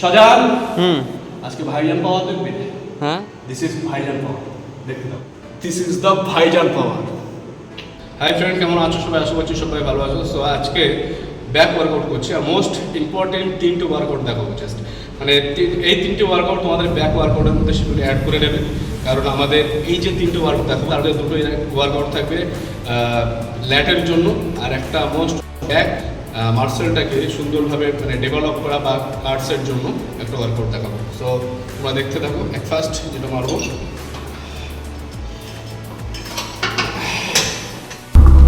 শাহজাহান হুম। আজকে ভাইজান পাওয়ার দেখবে? হ্যাঁ। দিস ইজ ভাইজান পাওয়ার দেখতে দাও। দিস ইজ দ্য ভাইজান পাওয়ার হাই ফ্রেন্ড কেমন আছো সবাই? আশা করছি সবাই ভালো আছো। সো আজকে ব্যাক ওয়ার্কআউট করছি। আর মোস্ট ইম্পর্টেন্ট তিনটে ওয়ার্কআউট দেখাবো জাস্ট মানে এই তিনটে ওয়ার্কআউট তোমাদের ব্যাক ওয়ার্কআউটের মধ্যে সেগুলো অ্যাড করে নেবে। কারণ আমাদের এই যে তিনটে ওয়ার্কআউট দেখাবো আমাদের দুটো ওয়ার্কআউট থাকবে ল্যাটের জন্য আর একটা মোস্ট ব্যাক মার্সেলটাকে সুন্দরভাবে মানে ডেভেলপ করা বা কার্ডসের জন্য একটা ওয়ার্কআউট দেখাবো সো তোমরা দেখতে থাকো, এক ফার্স্ট যেটা মারবো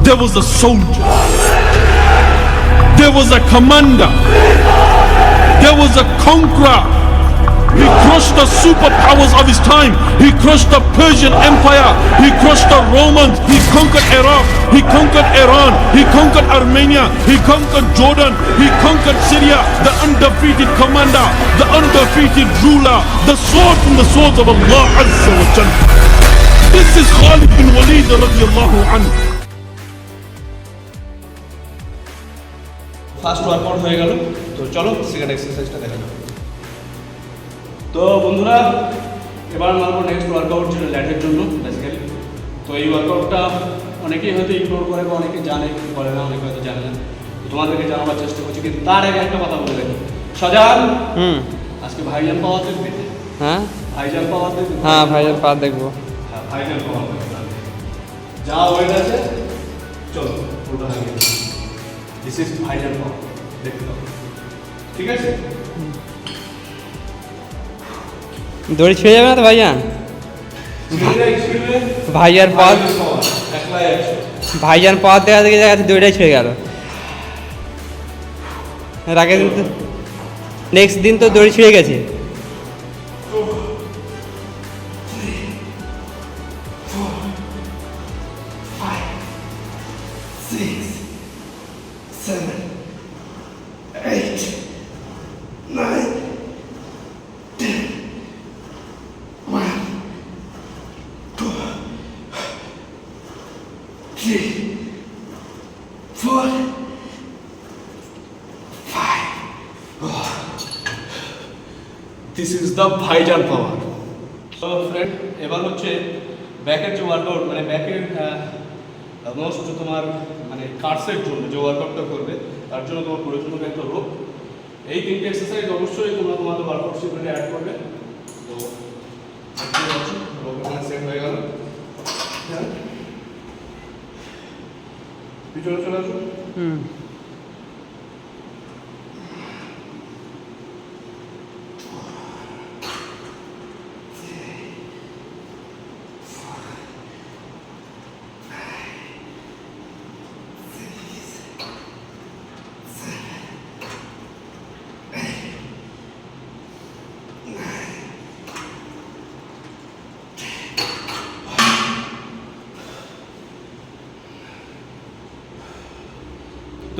There was a soldier. There was a commander. There was a conqueror. He crushed the superpowers of his time. He crushed the Persian Empire. He crushed the Romans. He conquered Iraq. He conquered Iran. He conquered Armenia. He conquered Jordan. He conquered Syria. The undefeated commander. The undefeated ruler. The sword from the swords of Allah Azza wa Jalla. This is Khalid bin Walid radiallahu anhu. First workout হয়ে গেল তো চলো second এক্সারসাইজটা দেখা যাবে তো বন্ধুরা এবার মারবো নেক্সট ওয়ার্কআউট যেটা ল্যাটের জন্য বেসিক্যালি তো এই ওয়ার্কআউটটা অনেকেই হয়তো ইগনোর করে বা অনেকে জানে করে না অনেকে হয়তো জানে না। তো তোমাদেরকে জানাবার চেষ্টা করছি কিন্তু তার আগে একটা কথা বলে রাখি। শাহজাহান হুম। আজকে ভাইজান পাওয়া দেখবে হ্যাঁ? ভাইজান পাওয়া দেখবে হ্যাঁ ভাইজান পা দেখব। হ্যাঁ ভাইজান পাওয়ার দেখবে যা ওয়েট আছে চলো হয়ে গেছে দিস ইজ ভাইজান পাওয়ার দেখতে পাবো। ঠিক আছে? দড়ি ছিঁড়ে যাবে না তো ভাইয়া? ভাইয়ার পা একলাই আছে ভাইজান পা দেখা দেখে দেখা দড়িটাই ছিঁড়ে গেল। এর আগের দিন তো নেক্সট দিন তো দড়ি ছিঁড়ে গেছে। দিস ইজ দ্য ভাইজান পাওয়ার তো ফ্রেন্ড এবার হচ্ছে ব্যাকের যে ওয়ার্কআউট মানে ব্যাকের মোস্ট তোমার মানে কার্সের জন্য যে ওয়ার্কআউটটা করবে, তার জন্য তোমার প্রয়োজন হবে একটা রোপ এই তিনটে এক্সারসাইজ অবশ্যই তোমরা তোমাদের ওয়ার্কআউট শিডিউলে অ্যাড করবে তো রোপ এখানে সেট হয়ে গেল হ্যাঁ। পিছনে চলে আসো হুম।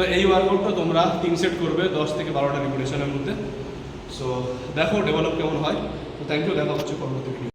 তো এই ওয়ার্কআউটটা তোমরা তিন সেট করবে দশ থেকে বারোটা রিপিটেশনের মধ্যে। সো দেখো ডেভেলপ কেমন হয়। তো থ্যাংক ইউ দেখা হচ্ছে পরবর্তী